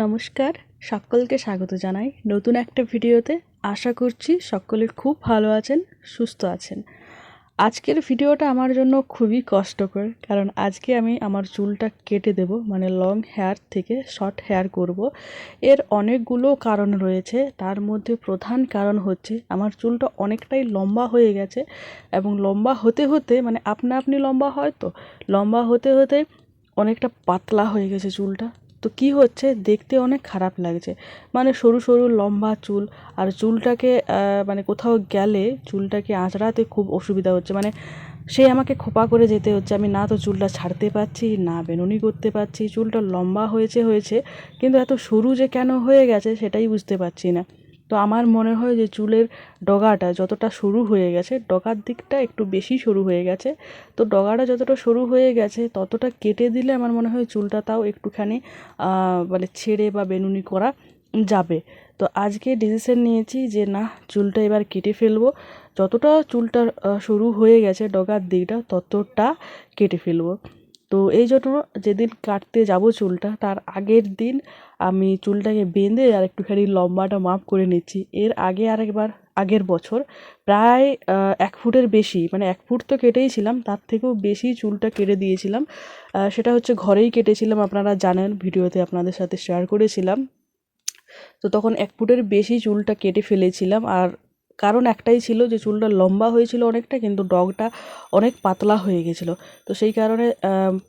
নমস্কার, সকলকে স্বাগত জানাই নতুন একটা ভিডিওতে। আশা করছি সকলে খুব ভালো আছেন, সুস্থ আছেন। আজকের ভিডিওটা আমার জন্য খুবই কষ্টকর, কারণ আজকে আমি আমার চুলটা কেটে দেব মানে লং হেয়ার থেকে শর্ট হেয়ার করব। এর অনেকগুলো কারণ রয়েছে, তার মধ্যে প্রধান কারণ হচ্ছে আমার চুলটা অনেকটাই লম্বা হয়ে গেছে এবং লম্বা হতে হতে মানে আপনা আপনি লম্বা হয় তো, লম্বা হতে হতে অনেকটা পাতলা হয়ে গেছে চুলটা। তো কি হচ্ছে? দেখতে অনেক খারাপ লাগছে। মানে সরু সরু, লম্বা চুল আর চুলটাকে মানে কোথাও গেলে চুলটাকে আঁচড়াতে খুব অসুবিধা হচ্ছে। মানে সে আমাকে খোপা করে যেতে হচ্ছে। আমি না তো চুলটা ছাড়তে পারছি, না বেনুনি করতে পারছি। চুলটা লম্বা হয়েছে হয়েছে, কিন্তু এত সরু যে কেন হয়ে গেছে সেটাই বুঝতে পারছি না। তো আমার মনে হয় যে চুলের ডগাটা যতটা সরু হয়ে গেছে, ডগার দিকটা একটু বেশি সরু হয়ে গেছে। তো ডগাটা যতটা সরু হয়ে গেছে, ততটা কেটে দিলে আমার মনে হয় চুলটা তাও একটুখানি মানে ছেড়ে বা বেনুনি করা যাবে। তো আজকে ডিসিশন নিয়েছি যে না, চুলটা এবার কেটে ফেলব। যতটা চুলটা সরু হয়ে গেছে ডগার দিকটা, ততটা কেটে ফেলব। তো এই জন্য যেদিন কাটতে যাব চুলটা, তার আগের দিন আমি চুলটাকে বেঁধে আর একটুখানি লম্বাটা মাপ করে নিচ্ছি। এর আগে আরেকবার, আগের বছর প্রায় এক ফুটের বেশি মানে এক ফুট তো কেটেইছিলাম তার থেকেও বেশি চুলটা কেটে দিয়েছিলাম। সেটা হচ্ছে ঘরেই কেটেছিলাম, আপনারা জানেন, ভিডিওতে আপনাদের সাথে শেয়ার করেছিলাম। তো তখন এক ফুটের বেশি চুলটা কেটে ফেলেছিলাম, আর কারণ একটাই ছিল যে চুলটা লম্বা হয়েছিল অনেকটা, কিন্তু ডগটা অনেক পাতলা হয়ে গেছিল। তো সেই কারণে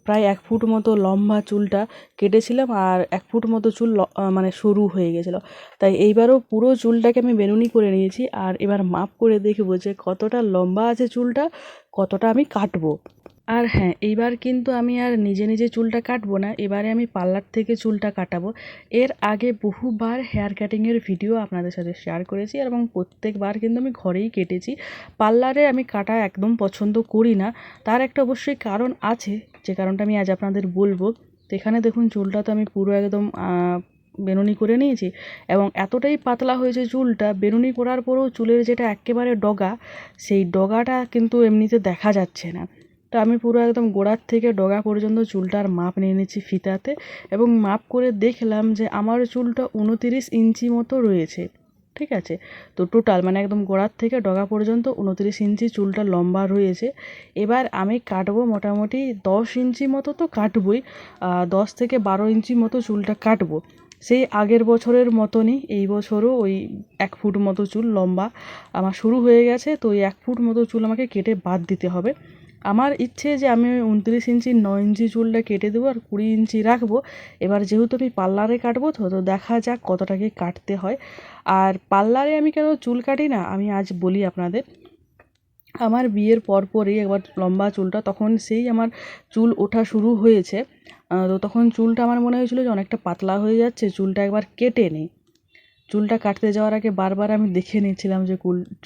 প্রায় এক ফুট মতো লম্বা চুলটা কেটেছিলাম আর এক ফুট মতো চুল মানে সরু হয়ে গেছিল। তাই এইবারও পুরো চুলটাকে আমি বেনুনি করে নিয়েছি আর এবার মাপ করে দেখব যে কতটা লম্বা আছে চুলটা, কতটা আমি কাটবো। আর হ্যাঁ এইবার কিন্তু আমি আর নিজে নিজে চুলটা কাটবো না, এবারে আমি পার্লার থেকে চুলটা কাটাবো। এর আগে বহুবার হেয়ার কাটিংয়ের ভিডিও আপনাদের সাথে শেয়ার করেছি এবং প্রত্যেকবার কিন্তু আমি ঘরেই কেটেছি। পার্লারে আমি কাটা একদম পছন্দ করি না, তার একটা অবশ্যই কারণ আছে, যে কারণটা আমি আজ আপনাদের বলব। তো এখানে দেখুন, চুলটা তো আমি পুরো একদম বেনুনি করে নিয়েছি এবং এতটাই পাতলা হয়েছে চুলটা, বেনুনি করার পরেও চুলের যেটা একেবারে ডগা, সেই ডগাটা কিন্তু এমনিতে দেখা যাচ্ছে না। তো আমি পুরো একদম গোড়ার থেকে ডগা পর্যন্ত চুলটার মাপ নিয়ে নিচ্ছি ফিতাতে এবং মাপ করে দেখলাম যে আমার চুলটা উনতিরিশ ইঞ্চি মতো রয়েছে, ঠিক আছে? তো টোটাল মানে একদম গোড়ার থেকে ডগা পর্যন্ত উনতিরিশ ইঞ্চি চুলটা লম্বা রয়েছে। এবার আমি কাটবো মোটামুটি দশ ইঞ্চি মতো তো কাটবই দশ থেকে বারো ইঞ্চি মতো চুলটা কাটবো। সেই আগের বছরের মতনই এই বছরও ওই এক ফুট মতো চুল লম্বা আমার শুরু হয়ে গেছে, তো ওই এক ফুট মতো চুল আমাকে কেটে বাদ দিতে হবে। আমার ইচ্ছে যে আমি ওই উনত্রিশ ইঞ্চি ন ইঞ্চি চুলটা কেটে দেবো আর কুড়ি ইঞ্চি রাখব। এবার যেহেতু আমি পার্লারে কাটবো, তো তো দেখা যাক কতটা কি কাটতে হয়। আর পার্লারে আমি কেন চুল কাটি না? আমি আজ বলি আপনাদের। আমার বিয়ের পরপরই একবার লম্বা চুলটা, তখন সেই আমার চুল ওঠা শুরু হয়েছে। তো তখন চুলটা আমার মনে হয়েছিলো যে অনেকটা পাতলা হয়ে যাচ্ছে, চুলটা একবার কেটে নিই। চুলটা কাটতে যাওয়ার আগে বারবার আমি দেখে নিয়েছিলাম যে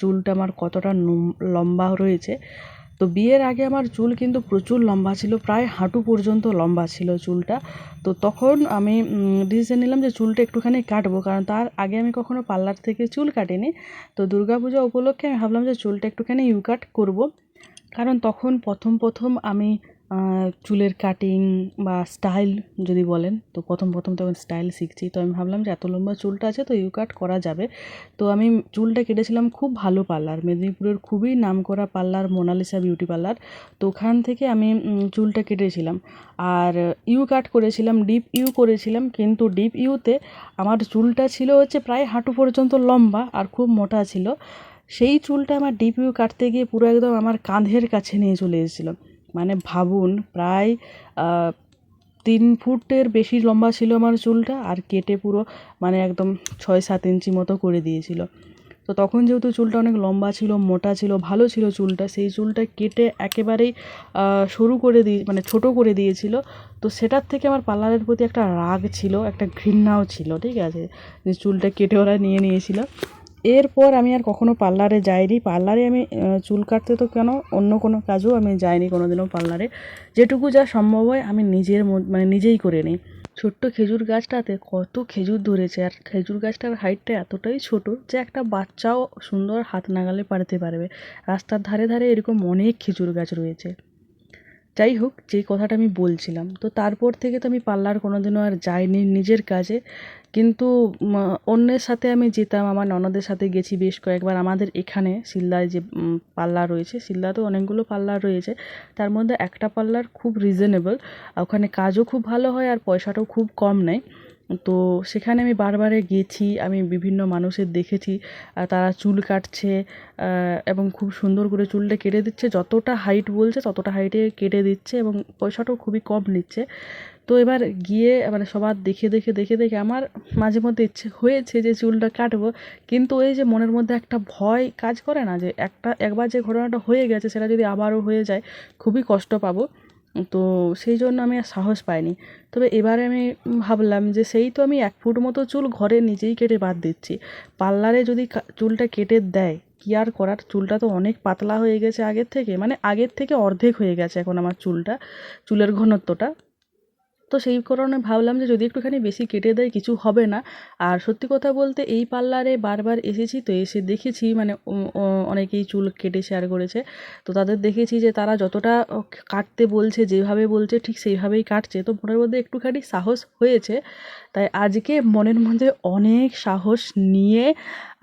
চুলটা আমার কতটা লম্বা রয়েছে। তো বিয়ের আগে আমার চুল কিন্তু প্রচুর লম্বা ছিল, প্রায় হাঁটু পর্যন্ত লম্বা ছিল চুলটা। তো তখন আমি ডিসিশন নিলাম যে চুলটা একটুখানি কাটবো, কারণ তার আগে আমি কখনো পার্লার থেকে চুল কাটিনি। তো দুর্গাপূজা উপলক্ষে আমি ভাবলাম যে চুলটা একটুখানি ইউ কাট করব। কারণ তখন প্রথম প্রথম আমি চুলের কাটিং বা স্টাইল যদি বলেন, তো প্রথম প্রথম তখন স্টাইল শিখছি। তো আমি ভাবলাম যে এত লম্বা চুলটা আছে তো ইউ কাট করা যাবে। তো আমি চুলটা কেটেছিলাম খুব ভালো পার্লার, মেদিনীপুরের খুবই নাম করা পার্লার, মোনালিসা বিউটি পার্লার। তো ওখান থেকে আমি চুলটা কেটেছিলাম। আর ইউ কাট করেছিলাম ডিপ ইউ করেছিলাম, কিন্তু ডিপ ইউতে আমার চুলটা ছিল হচ্ছে প্রায় হাঁটু পর্যন্ত লম্বা আর খুব মোটা ছিল। সেই চুলটা আমার ডিপ ইউ কাটতে গিয়ে পুরো একদম আমার কাঁধের কাছে নিয়ে চলে এসেছিল। মানে ভাবুন, প্রায় তিন ফুটের বেশি লম্বা ছিল আমার চুলটা আর কেটে পুরো মানে একদম ছয় সাত ইঞ্চি মতো করে দিয়েছিল। তো তখন যেহেতু চুলটা অনেক লম্বা ছিল, মোটা ছিল, ভালো ছিল চুলটা, সেই চুলটা কেটে একেবারেই সরু করে দিয়ে মানে ছোটো করে দিয়েছিল। তো সেটার থেকে আমার পার্লারের প্রতি একটা রাগ ছিল, একটা ঘৃণাও ছিল, ঠিক আছে? যে চুলটা কেটে ওরা নিয়ে নিয়েছিল। এরপর আমি আর কখনো পার্লারে যাইনি। পার্লারে আমি চুল কাটতে তো কেন? অন্য কোনো কাজও আমি যাইনি কোনো দিনও পার্লারে। যেটুকু যা সম্ভব হয় আমি নিজের মানে নিজেই করে নিই। ছোট্ট খেজুর গাছটাতে কত খেজুর ধরেছে, আর খেজুর গাছটার হাইটটা এতটাই ছোট যে একটা বাচ্চাও সুন্দর হাত নাগালে পারতে পারবে। রাস্তার ধারে ধারে এরকম অনেক খেজুর গাছ রয়েছে। যাই হোক যেই কথাটা আমি বলছিলাম, তো তারপর থেকে তো আমি পার্লার কোনোদিনও আর যাইনি নিজের কাজে। কিন্তু অন্যের সাথে আমি যেতাম, আমার ননদের সাথে গেছি বেশ কয়েকবার। আমাদের এখানে শিলদায় যে পাল্লা রয়েছে, শিলদাতেও অনেকগুলো পার্লার রয়েছে। তার মধ্যে একটা পাল্লার খুব রিজনেবল ওখানে কাজও খুব ভালো হয়, আর পয়সাটাও খুব কম নেয়। তো সেখানে আমি বারবারে গেছি, আমি বিভিন্ন মানুষের দেখেছি তারা চুল কাটছে এবং খুব সুন্দর করে চুলটা কেটে দিচ্ছে। যতটা হাইট বলছে, ততটা হাইটে কেটে দিচ্ছে এবং পয়সাটাও খুবই কম নিচ্ছে। তো এবার গিয়ে মানে সবার দেখে দেখে দেখে দেখে আমার মাঝে মধ্যে ইচ্ছে হয়েছে যে চুলটা কাটবো। কিন্তু ওই যে মনের মধ্যে একটা ভয় কাজ করে না যে একটা, একবার যে ঘটনাটা হয়ে গেছে, সেটা যদি আবারও হয়ে যায়, খুবই কষ্ট পাবো। তো সেই জন্য আমি আর সাহস পাইনি। তবে এবারে আমি ভাবলাম যে সেই তো আমি এক ফুট মতো চুল ঘরে নিজেই কেটে বাদ দিচ্ছি। পার্লারে যদি চুলটা কেটে দেয়, কি আর করার? চুলটা তো অনেক পাতলা হয়ে গেছে আগের থেকে। মানে আগের থেকে অর্ধেক হয়ে গেছে এখন আমার চুলটা, চুলের ঘনত্বটা। তো সেই কারণে ভাবলাম যে যদি একটুখানি বেশি কেটে দেয় কিছু হবে না। আর সত্যি কথা বলতে এই পার্লারে বারবার এসেছি তো এসে দেখেছি মানে অনেকেই চুল কেটে শেয়ার করেছে। তো তাদের দেখেছি যে তারা যতটা কাটতে বলছে, যেভাবে বলছে ঠিক সেইভাবেই কাটছে। তো মনের মধ্যে একটুখানি সাহস হয়েছে। তাই আজকে মনের মধ্যে অনেক সাহস নিয়ে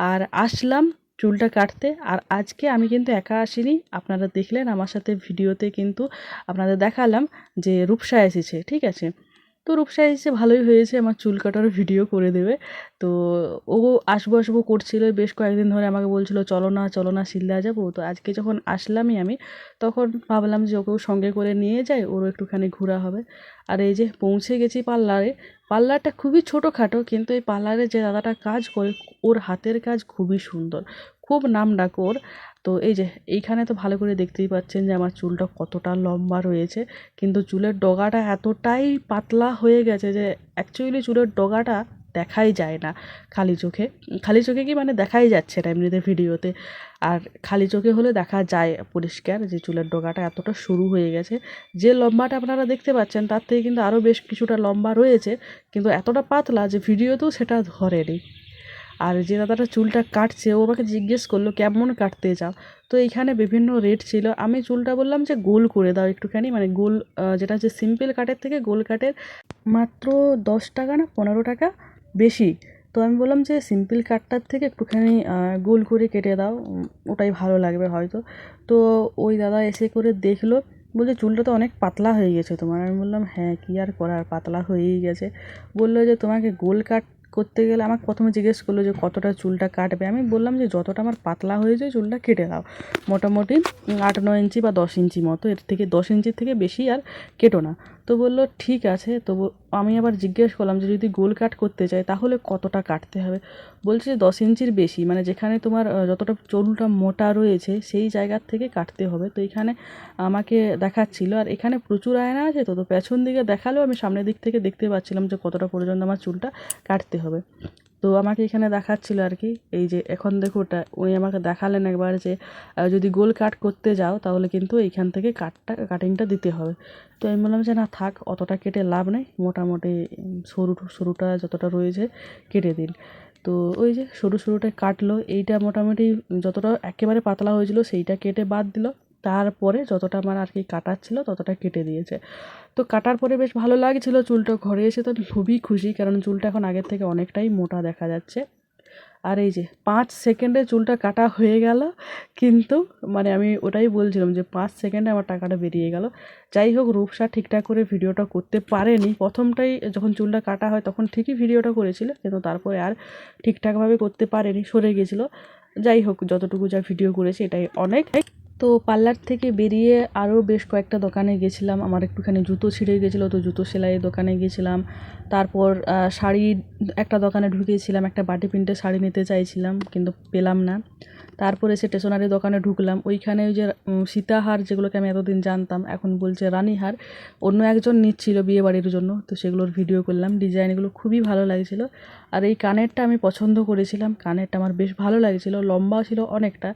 আর আসলাম। চুলটা কাটতে। আর আজকে আমি কিন্তু একা আসিনি। আপনারা দেখলেন আমার সাথে ভিডিওতে কিন্তু আপনাদের দেখালাম যে রূপসা এসেছে, ঠিক আছে? তো রূপসা এসে ভালোই হয়েছে, আমার চুল কাটার ভিডিও করে দেবে। তো ও আসব আসব করছিল, বেশ কয়েকদিন ধরে আমাকে বলছিল, চলো না চলো না, শিলদা যাব। তো আজকে যখন আসলামই আমি, তখন ভাবলাম যে ওকেও সঙ্গে করে নিয়ে যাই, ওরও একটুখানি ঘোরা হবে। আর এই যে পৌঁছে গেছি পার্লারে, পার্লারটা খুবই ছোটোখাটো, কিন্তু এই পার্লারে যে দাদাটা কাজ করে, ওর হাতের কাজ খুবই সুন্দর। খুব নাম ডাক ওর। তো এই যে, এইখানে তো ভালো করে দেখতেই পাচ্ছেন যে আমার চুলটা কতটা লম্বা রয়েছে। কিন্তু চুলের ডগাটা এতটাই পাতলা হয়ে গেছে যে অ্যাকচুয়ালি চুলের ডগাটা দেখাই যায় না খালি চোখে। খালি চোখে কি মানে দেখাই যাচ্ছে না এমনিতে ভিডিওতে। আর খালি চোখে হলে দেখা যায় পরিষ্কার যে চুলের ডগাটা এতটা সরু হয়ে গেছে। যে লম্বাটা আপনারা দেখতে পাচ্ছেন তার থেকে কিন্তু আরও বেশ কিছুটা লম্বা রয়েছে। কিন্তু এতটা পাতলা যে ভিডিওতেও সেটা ধরেনি। আর যে দাদাটা চুলটা কাটছে, ও আমাকে জিজ্ঞেস করল, কেমন কাটতে চাও? তো এইখানে বিভিন্ন রেট ছিল। আমি চুলটা বললাম যে, গোল করে দাও একটুখানি। মানে গোল যেটা হচ্ছে সিম্পল কাটের থেকে গোল কাটের মাত্র দশ টাকা না পনেরো টাকা বেশি। তো আমি বললাম যে সিম্পল কাটটার থেকে একটুখানি গোল করে কেটে দাও। ওটাই ভালো লাগবে হয়তো। তো ওই দাদা এসে করে দেখল, বলছে, চুলটা তো অনেক পাতলা হয়ে গেছে তোমার। আমি বললাম হ্যাঁ কী আর করার? পাতলা হয়েই গেছে। বলল যে, তোমাকে গোল কাট করতে গেলে আমাকে প্রথমে জিজ্ঞেস করল যে কতটা চুলটা কাটবে? আমি বললাম যে যতটা আমার পাতলা হয়ে যায় চুলটা কেটে দাও। মোটামুটি আট নয় ইঞ্চি বা দশ ইঞ্চি মতো। এর থেকে দশ ইঞ্চির থেকে বেশি আর কেটো না। তো বলল, ঠিক আছে। তো আমি আবার জিজ্ঞেস করলাম যে, যদি গোল কাট করতে চাই, তাহলে কতটা কাটতে হবে? বলছে দশ ইঞ্চির বেশি। মানে যেখানে তোমার যতটা চুলটা মোটা রয়েছে, সেই জায়গার থেকে কাটতে হবে। তো এখানে আমাকে দেখাচ্ছিল, আর এখানে প্রচুর আয়না আছে তো তো পেছন দিকে দেখালেও আমি সামনের দিক থেকে দেখতে পাচ্ছিলাম যে, কতটা পর্যন্ত আমার চুলটা কাটতে হবে। তো আমাকে এখানে দেখাচ্ছিল আর কি, এই যে এখন দেখো ওটা, উনি আমাকে দেখালেন একবার যে যদি গোল কাট করতে যাও তাহলে কিন্তু এইখান থেকে কাটটা কাটিংটা দিতে হবে। তো আমি বললাম যে না থাক, অতটা কেটে লাভ নেই, মোটামুটি সরু, সরুটা যতটা রয়েছে কেটে দিন। তো ওই যে সরু, সরুটা কাটলো, এইটা মোটামুটি যতটা একেবারে পাতলা হয়েছিল সেইটা কেটে বাদ দিল। তারপরে যতটা আমার আর কি কাটার ছিল ততটা কেটে দিয়েছে। তো কাটার পরে বেশ ভালো লাগছিল চুলটা ঘরে এসে তো আমি খুবই খুশি, কারণ চুলটা এখন আগের থেকে অনেকটাই মোটা দেখা যাচ্ছে। আর এই যে পাঁচ সেকেন্ডে চুলটা কাটা হয়ে গেল, কিন্তু মানে আমি ওটাই বলছিলাম যে পাঁচ সেকেন্ডে আমার টাকাটা বেরিয়ে গেল। যাই হোক, রূপসা ঠিকঠাক করে ভিডিওটা করতে পারেনি। প্রথমটাই যখন চুলটা কাটা হয় তখন ঠিকই ভিডিওটা করেছিল, কিন্তু তারপরে আর ঠিকঠাকভাবে করতে পারেনি, সরে গেছিল। যাই হোক, যতটুকু যা ভিডিও করেছে এটাই অনেক। তো পার্লার থেকে বেরিয়ে আরও বেশ কয়েকটা দোকানে গেছিলাম। আমার একটুখানি জুতো ছিঁড়ে গেছিল, তো জুতো সেলাইয়ের দোকানে গেছিলাম। তারপর শাড়ি একটা দোকানে ঢুকেছিলাম, একটা বাটি প্রিন্টের শাড়ি নিতে চাইছিলাম, কিন্তু পেলাম না। তারপরে সে স্টেশনারি দোকানে ঢুকলাম। ওইখানে ওই যে সীতাহার যেগুলোকে আমি এতদিন জানতাম, এখন বলছে রানীহার। অন্য একজন নিচ্ছিল বিয়ে বাড়ির জন্য, তো সেগুলোর ভিডিও করলাম। ডিজাইনগুলো খুবই ভালো লাগছিল। আর এই কানেরটা আমি পছন্দ করেছিলাম। কানেরটা আমার বেশ ভালো লাগছিল লম্বাও ছিল অনেকটা।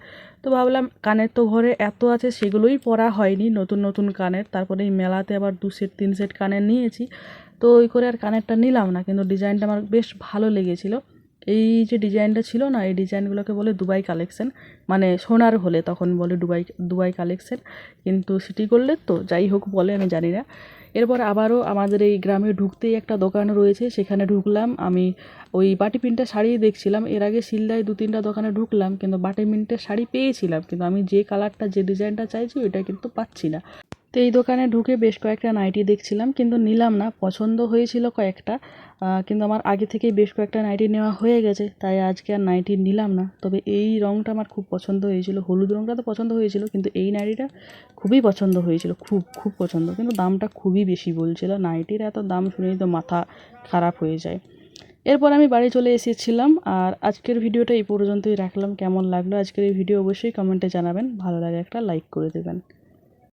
তো ভাবলাম, কানের তো ঘরে এত আছে, সেগুলোই পরা হয়নি, নতুন নতুন কানের। তারপরে এই মেলাতে আবার দু সেট তিন সেট কানের নিয়েছি। তো ওই করে আর কানেরটা নিলাম না, কিন্তু ডিজাইনটা আমার বেশ ভালো লেগেছিলো। এই যে ডিজাইনটা ছিল না, এই ডিজাইনগুলোকে বলে দুবাই কালেকশন। মানে সোনার হলে তখন বলে দুবাই দুবাই কালেকশন। কিন্তু সিটি গোল্ডের তো যাই হোক বলে, আমি জানি না। এরপর আবারও আমাদের এই গ্রামে ঢুকতেই একটা দোকান রয়েছে, সেখানে ঢুকলাম। আমি ওই বাটি প্রিন্টের শাড়ি দেখছিলাম। এর আগে শিলদায় দু তিনটা দোকানে ঢুকলাম, কিন্তু বাটি প্রিন্টের শাড়ি পেয়েছিলাম। কিন্তু আমি যে কালারটা, যে ডিজাইনটা চাইছি, ওইটা কিন্তু পাচ্ছি না। তো এই দোকানে ঢুকে বেশ কয়েকটা নাইটি দেখছিলাম, কিন্তু নিলাম না। পছন্দ হয়েছিল কয়েকটা কিন্তু আমার আগে থেকেই বেশ কয়েকটা নাইটি নেওয়া হয়ে গেছে, তাই আজকে আর নাইটি নিলাম না। তবে এই রঙটা আমার খুব পছন্দ হয়েছিল, হলুদ রঙটা তো পছন্দ হয়েছিল, কিন্তু এই নাইটিটা খুবই পছন্দ হয়েছিল, খুব খুব পছন্দ। কিন্তু দামটা খুবই বেশি বলছিল, নাইটির এত দাম শুনেই তো মাথা খারাপ হয়ে যায়। এরপর আমি বাড়ি চলে এসেছিলাম, আর আজকের ভিডিওটা এই পর্যন্তই রাখলাম। কেমন লাগল আজকের এই ভিডিও অবশ্যই কমেন্টে জানাবেন, ভালো লাগে একটা লাইক করে দেবেন।